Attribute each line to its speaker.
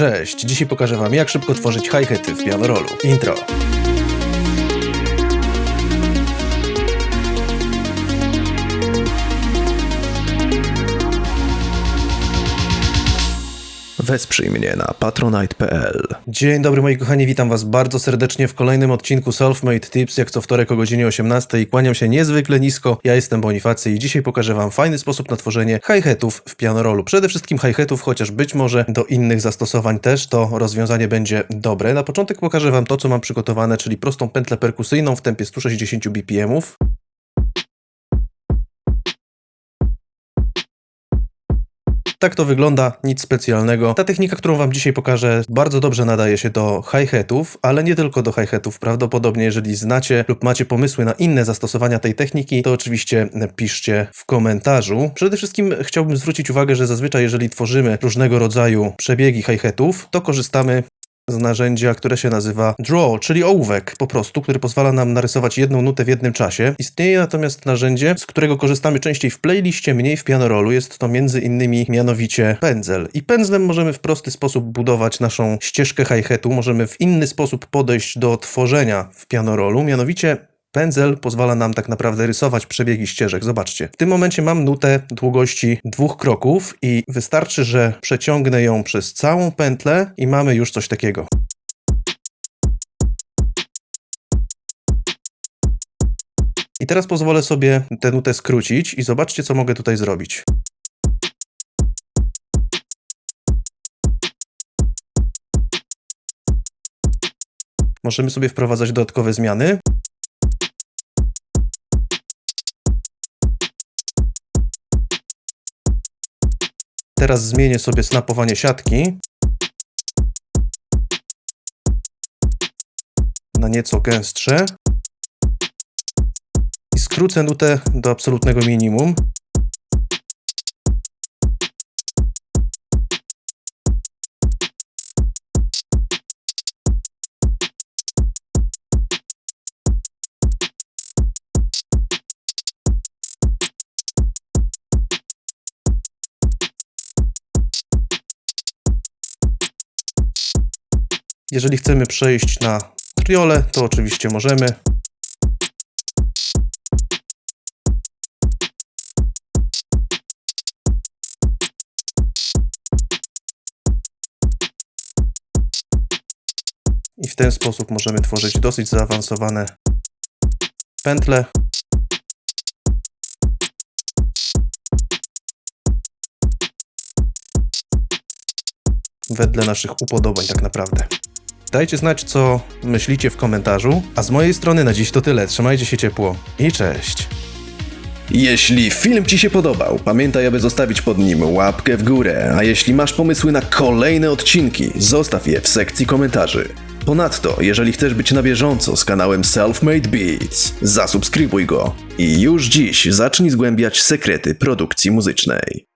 Speaker 1: Cześć, dzisiaj pokażę wam jak szybko tworzyć hi-haty w piano rollu. Intro.
Speaker 2: Wesprzyj mnie na patronite.pl.
Speaker 1: Dzień dobry moi kochani, witam was bardzo serdecznie w kolejnym odcinku Selfmade Tips, jak co wtorek o godzinie 18 i kłaniam się niezwykle nisko. Ja jestem Bonifacy i dzisiaj pokażę wam fajny sposób na tworzenie hi-hatów w piano rollu. Przede wszystkim hi-hatów, chociaż być może do innych zastosowań też to rozwiązanie będzie dobre. Na początek pokażę wam to, co mam przygotowane, czyli prostą pętlę perkusyjną w tempie 160 bpmów. Tak to wygląda, nic specjalnego. Ta technika, którą Wam dzisiaj pokażę, bardzo dobrze nadaje się do hi-hatów, ale nie tylko do hi-hatów. Prawdopodobnie, jeżeli znacie lub macie pomysły na inne zastosowania tej techniki, to oczywiście piszcie w komentarzu. Przede wszystkim chciałbym zwrócić uwagę, że zazwyczaj, jeżeli tworzymy różnego rodzaju przebiegi hi-hatów, to korzystamy z narzędzia, które się nazywa Draw, czyli ołówek po prostu, który pozwala nam narysować jedną nutę w jednym czasie. Istnieje natomiast narzędzie, z którego korzystamy częściej w playliście, mniej w pianorolu. Jest to między innymi mianowicie pędzel. I pędzlem możemy w prosty sposób budować naszą ścieżkę hi-hatu, możemy w inny sposób podejść do tworzenia w pianorolu, mianowicie Pędzel pozwala nam tak naprawdę rysować przebiegi ścieżek. Zobaczcie. W tym momencie mam nutę długości dwóch kroków i wystarczy, że przeciągnę ją przez całą pętlę i mamy już coś takiego. I teraz pozwolę sobie tę nutę skrócić i zobaczcie, co mogę tutaj zrobić. Możemy sobie wprowadzać dodatkowe zmiany. Teraz zmienię sobie snapowanie siatki na nieco gęstsze i skrócę nutę do absolutnego minimum. Jeżeli chcemy przejść na triole, to oczywiście możemy. I w ten sposób możemy tworzyć dosyć zaawansowane pętle. wedle naszych upodobań tak naprawdę. Dajcie znać, co myślicie w komentarzu, a z mojej strony na dziś to tyle. Trzymajcie się ciepło i cześć.
Speaker 2: Jeśli film Ci się podobał, pamiętaj, aby zostawić pod nim łapkę w górę, a jeśli masz pomysły na kolejne odcinki, zostaw je w sekcji komentarzy. Ponadto, jeżeli chcesz być na bieżąco z kanałem Selfmade Beats, zasubskrybuj go i już dziś zacznij zgłębiać sekrety produkcji muzycznej.